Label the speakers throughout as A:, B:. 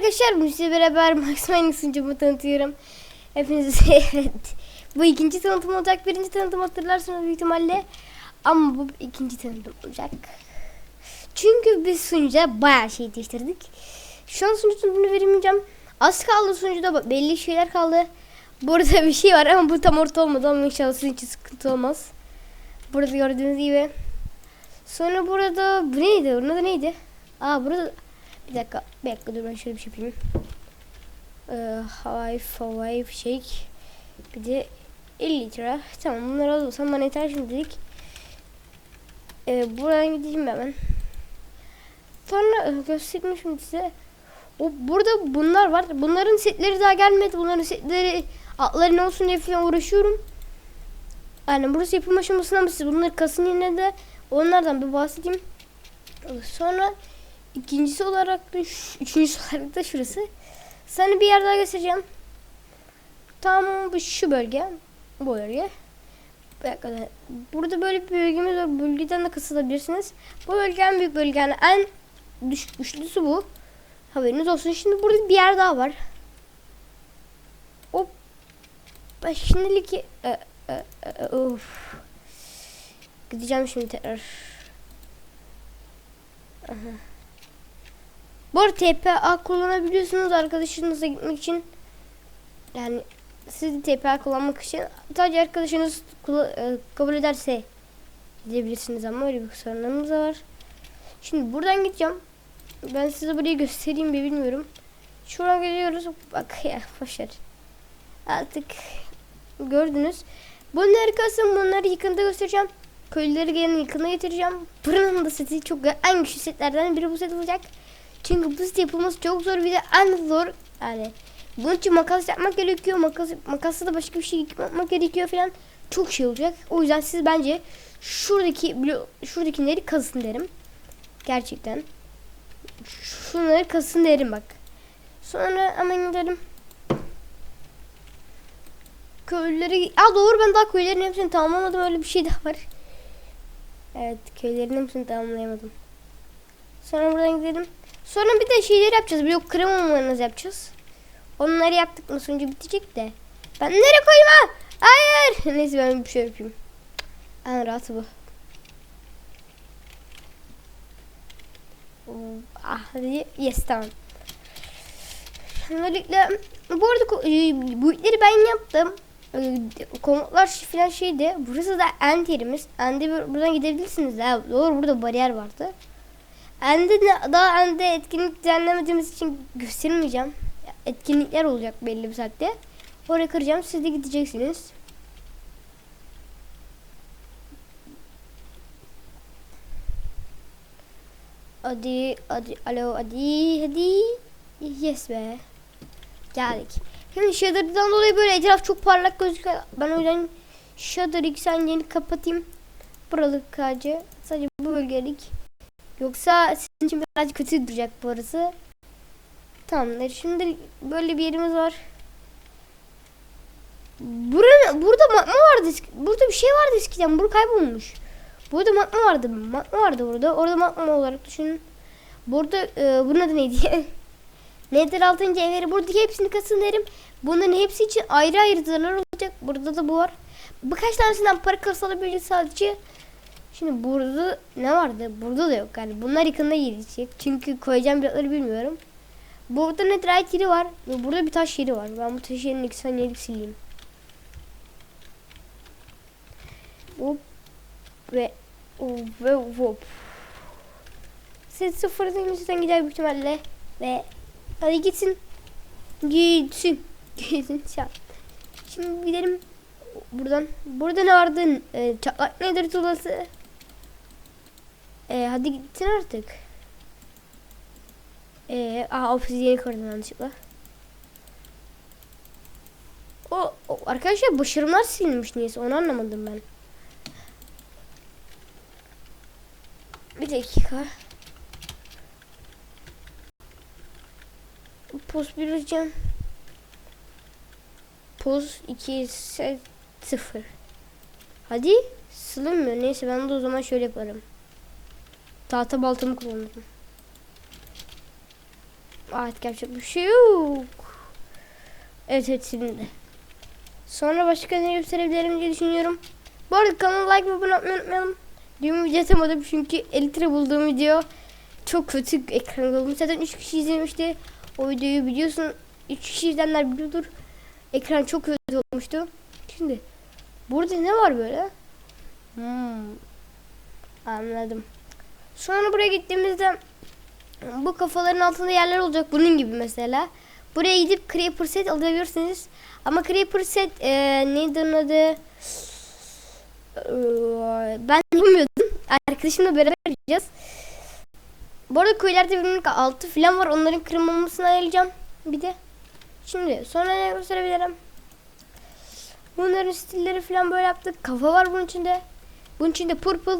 A: arkadaşlar size beraber Max Mining sunucumu tanıtıyorum. Hepinize evet. Bu ikinci tanıtım olacak. Birinci tanıtım hatırlarsınız büyük ihtimalle. Ama bu ikinci tanıtım olacak. Çünkü biz sunucuya bayağı şey değiştirdik. Şu an sunucunu veremeyeceğim. Az kaldı sunucuda belli şeyler kaldı. Burada bir şey var ama bu tam orta olmadı ama inşallah sizin için sıkıntı olmaz. Burada gördüğünüz gibi. Sonra burada bu neydi? Onun adı neydi? Aa burada bir dakika. Bir dakika dur ben şöyle bir şey yapayım. Ee, havai havai fişek. Bir de 50 lira. Tamam bunları alırsam bana yeter şimdilik. Ee, buradan gideyim hemen. Sonra e, göstereyim şimdi size. O burada bunlar var. Bunların setleri daha gelmedi. Bunların setleri atları ne olsun diye falan uğraşıyorum. Yani burası yapım aşamasında ama siz bunları kasın yine de onlardan bir bahsedeyim. Sonra ikincisi olarak da üçüncüsü olarak da şurası. Sana bir yer daha göstereceğim. Tam bu şu bölge. Bu bölge. Burada böyle bir bölgemiz var. Bölgeden de kasılabilirsiniz. Bu bölge en büyük bölge. Yani en düşük güçlüsü bu. Haberiniz olsun. Şimdi burada bir yer daha var. Ben şimdilik e, e, e, e, of. Gideceğim şimdi tekrar. Aha. Bu arada TPA kullanabiliyorsunuz arkadaşınızla gitmek için. Yani siz de TPA kullanmak için sadece arkadaşınız e, kabul ederse gidebilirsiniz ama öyle bir sorunlarımız var. Şimdi buradan gideceğim. Ben size burayı göstereyim bir bilmiyorum. Şuradan geliyoruz. Bak ya boşver. Artık gördünüz. Bunları kasım bunları yakında göstereceğim. Köylüleri gelin yakında getireceğim. Buranın da seti çok en güçlü setlerden biri bu set olacak. Çünkü bu set yapılması çok zor bir de en zor yani. Bunun için makas yapmak gerekiyor. Makas, makasla da başka bir şey yapmak gerekiyor falan. Çok şey olacak. O yüzden siz bence şuradaki şuradakileri kazın derim. Gerçekten. Şunları kasın derim bak. Sonra hemen gidelim. Köylüleri... Aa doğru ben daha köylerin hepsini tamamlamadım. Öyle bir şey daha var. Evet köylerin hepsini tamamlayamadım. Sonra buradan gidelim. Sonra bir de şeyleri yapacağız. Blok kremamalarınızı yapacağız. Onları yaptık mı sonucu bitecek de. Ben nereye koyayım ha? Hayır. Neyse ben bir şey yapayım. En rahatı bu. Ah, yes tamam. Böylelikle bu arada e, bu itleri ben yaptım. E, Komutlar falan şeydi. Burası da end yerimiz. Buradan gidebilirsiniz. Ha, doğru burada bariyer vardı. End'e ne- daha End'e etkinlik düzenlemediğimiz için göstermeyeceğim. Etkinlikler olacak belli bir saatte. Oraya kıracağım. Siz de gideceksiniz. Hadi, hadi, alo, hadi, hadi. Yes be. Geldik. Şimdi Shudder'dan dolayı böyle etraf çok parlak gözüküyor. Ben o yüzden Shudder eksenlerini kapatayım. Buralık sadece. Sadece bu bölgelik. Yoksa sizin için biraz kötü duracak burası. Tamamdır. Şimdi böyle bir yerimiz var. Buranın, burada magma vardı. Burada bir şey vardı eskiden. Burada kaybolmuş. Burada magma vardı. Magma vardı burada. Orada magma olarak düşünün. Burada e, bunun adı neydi? Nether 6. evleri buradaki hepsini kasın derim. Bunların hepsi için ayrı ayrı zırhlar olacak. Burada da bu var. Birkaç tanesinden para kasılabilir sadece. Şimdi burada ne vardı? Burada da yok. Yani bunlar yakında gelecek. Çünkü koyacağım blokları bilmiyorum. Burada netherite yeri var. Ve burada bir taş yeri var. Ben bu taş yerini iki saniyelik sileyim. Hop. Ve ve hop. Siz sıfırdan yüzden gider büyük ihtimalle. Ve hadi gitsin. Gitsin. Gitsin. An. Şimdi gidelim buradan. Burada ne vardı? Ee, çatlak nedir tulası? Ee, hadi gitsin artık. Ee, aa obsidiyen kırdım yanlışlıkla. O, o arkadaşlar başarımlar silinmiş niyeyse onu anlamadım ben. Bir dakika. Post bir hocam. Post 2 0. Hadi sılınmıyor. Neyse ben de o zaman şöyle yaparım. Tahta baltamı kullanırım. Artık yapacak bir şey yok. Evet evet şimdi. Sonra başka ne gösterebilirim diye düşünüyorum. Bu arada kanala like ve abone olmayı unutmayalım. Dün video atamadım çünkü elitre bulduğum video çok kötü ekran olmuş. Zaten 3 kişi izlemişti. O videoyu biliyorsun. 3 kişi izleyenler biliyordur. Ekran çok kötü olmuştu. Şimdi burada ne var böyle? Hmm. Anladım. Sonra buraya gittiğimizde bu kafaların altında yerler olacak. Bunun gibi mesela. Buraya gidip Creeper set alabilirsiniz. Ama Creeper set e, neydi onun adı? Ben bilmiyordum. Arkadaşımla beraber yapacağız. Bu arada köylerde birbirinin altı falan var. Onların kırılmamasını ayarlayacağım. Bir de. Şimdi sonra ne gösterebilirim? Bunların stilleri falan böyle yaptık. Kafa var bunun içinde. Bunun içinde purple,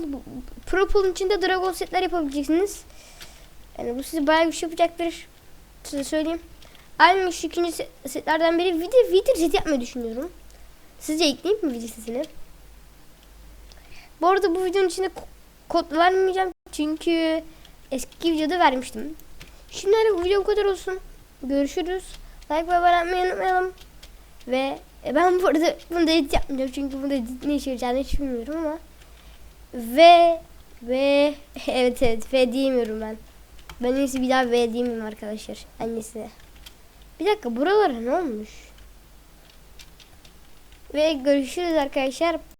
A: purple'ın içinde dragon setler yapabileceksiniz. Yani bu size bayağı bir şey yapacaktır. Size söyleyeyim. Aynı şu ikinci set- setlerden biri video video set yapmayı düşünüyorum. Sizce ekleyeyim mi video setini? Bu arada bu videonun içinde ko- kod vermeyeceğim çünkü eski videoda vermiştim. Şimdi bu video bu kadar olsun. Görüşürüz. Like ve abone olmayı unutmayalım. Ve e, ben bu arada bunu da edit yapmayacağım çünkü bunu da edit ne işe yarayacağını hiç bilmiyorum ama. Ve ve evet evet ve diyemiyorum ben. Ben en iyisi bir daha V diyeyim arkadaşlar. Annesi. Bir dakika buralara ne olmuş? Ve görüşürüz arkadaşlar.